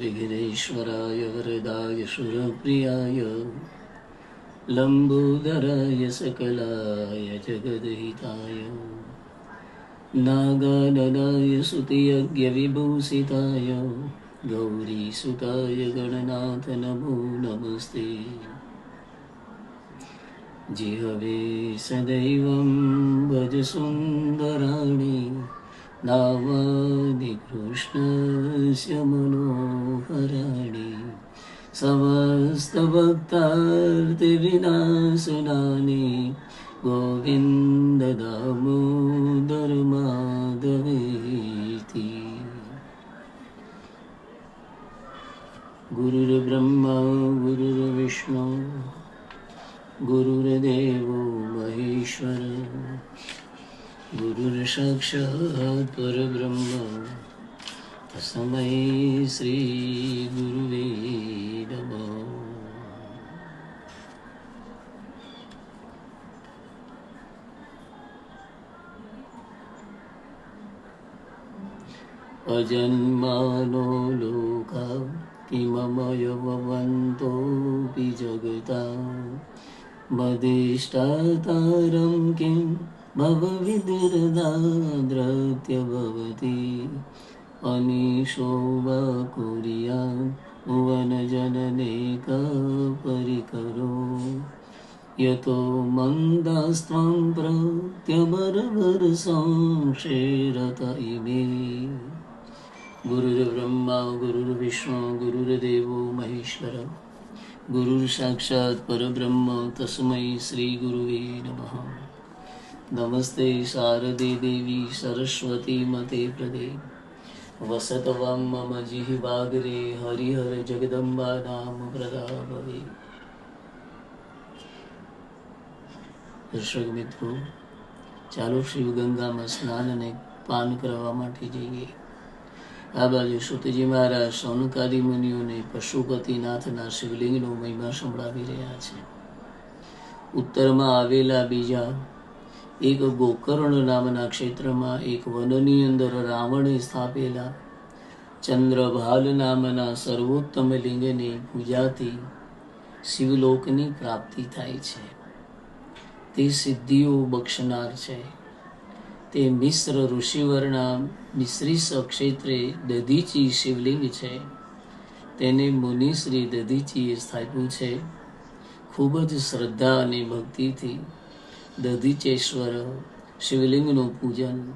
विघ्नेश्वराय वरदाय सुरप्रियाय लम्बोदराय सकलाय जगद्हिताय नागाननाय सुतियज्ञविभूषिताय गौरीसुताय गणनाथ नमो नमस्ते जिहवे सदैवं भज सुन्दराणि नावानि कृष्णस्य मनोहराणि समस्तभक्तार्तिविनाशनानि गोविन्द दामोदर माधवेति गुरुर्ब्रह्मा गुरुर्विष्णु गुरुर्देवो महेश्वर गुरुर्साक्षात् परब्रह्म तस्मै श्रीगुरुवे नमः अजन्मानो लोका किममयवन्तोऽपि जगता मदिष्टातारं किं भवविदुर्दाद्रत्य भवति अनीशो वा कुर्या भुवनजनने परिकरो यतो मन्दास्त्वं प्रत्यमरवरसंशेरत इमे गुरुर्ब्रह्मा गुरुर्विष्णु गुरुर्देवो महेश्वर गुरुर्साक्षात् परब्रह्म तस्मै श्रीगुरुवे नमः નમસ્તે શારદે દેવી સરસ્વતી મતે પ્રદે વસત વમ મમ જીહવાગરે હરિહર જગદંબા નામ દર્શક મિત્રો ચાલો શિવગંગામાં સ્નાન અને પાન કરવા માટે જઈએ. આ બાજુ શ્રુતિજી મહારાજ સૌનકાદી મુનિઓને પશુપતિનાથના શિવલિંગનો મહિમા સંભળાવી રહ્યા છે. ઉત્તરમાં આવેલા બીજા એક ગોકર્ણ નામના ક્ષેત્રમાં એક વનની અંદર રાવણે સ્થાપેલા ચંદ્રભાલ નામના સર્વોત્તમ લિંગની પૂજાથી શિવલોકની પ્રાપ્તિ થાય છે. તે સિદ્ધિઓ બક્ષનાર છે. તે મિશ્ર ઋષિવરના મિશ્રીસ ક્ષેત્રે દધીચી શિવલિંગ છે. તેને મુનિશ્રી દધીચીએ સ્થાપ્યું છે. ખૂબ જ શ્રદ્ધા અને ભક્તિથી દધીચેશ્વર, શિવલિંગનું પૂજન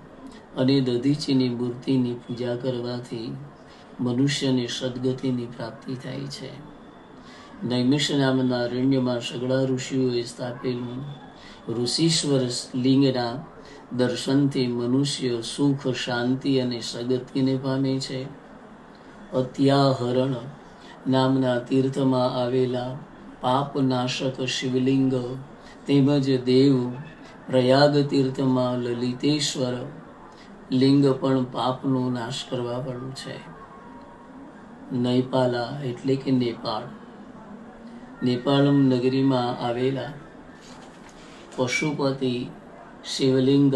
અને દધીચીની મૂર્તિની પૂજા કરવાથી મનુષ્યને સદગતિની પ્રાપ્તિ થાય છે. નૈમિષ નામના અરણ્યમાં સગળા ઋષિઓએ સ્થાપેલું ઋષિશ્વર લિંગના દર્શનથી મનુષ્ય સુખ, શાંતિ અને સગતિને પામે છે. અત્યાહરણ નામના તીર્થમાં આવેલા પાપનાશક શિવલિંગ તેમજ દેવ પ્રયાગ તીર્થમાં લલિતેશ્વર લિંગ પણ પાપનો નાશ કરવા વાળું છે. નૈપાલા એટલે કે નેપાળ. નેપાળમ નગરીમાં આવેલા પશુપતિ શિવલિંગ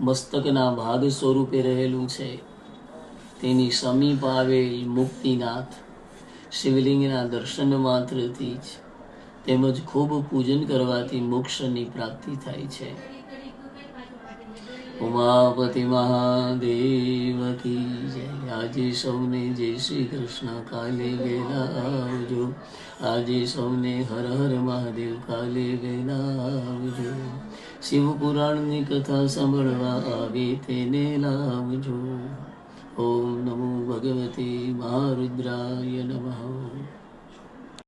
મસ્તકના ભાગ સ્વરૂપે રહેલું છે. તેની સમીપ આવેલ મુક્તિનાથ શિવલિંગના દર્શન માત્રથી જ તેમજ ખૂબ પૂજન કરવાથી મોક્ષની પ્રાપ્તિ થાય છે. ઉમાપતિ મહાદેવ કી જય. આજે સૌને જય શ્રી કૃષ્ણ. કાલે વેલા આજે સૌને હર હર મહાદેવ. કાલે વેલા આવજો શિવ પુરાણની કથા સાંભળવા આવે તેને લાવજો. ઓમ નમો ભગવતે મહારુદ્રાય નમઃ.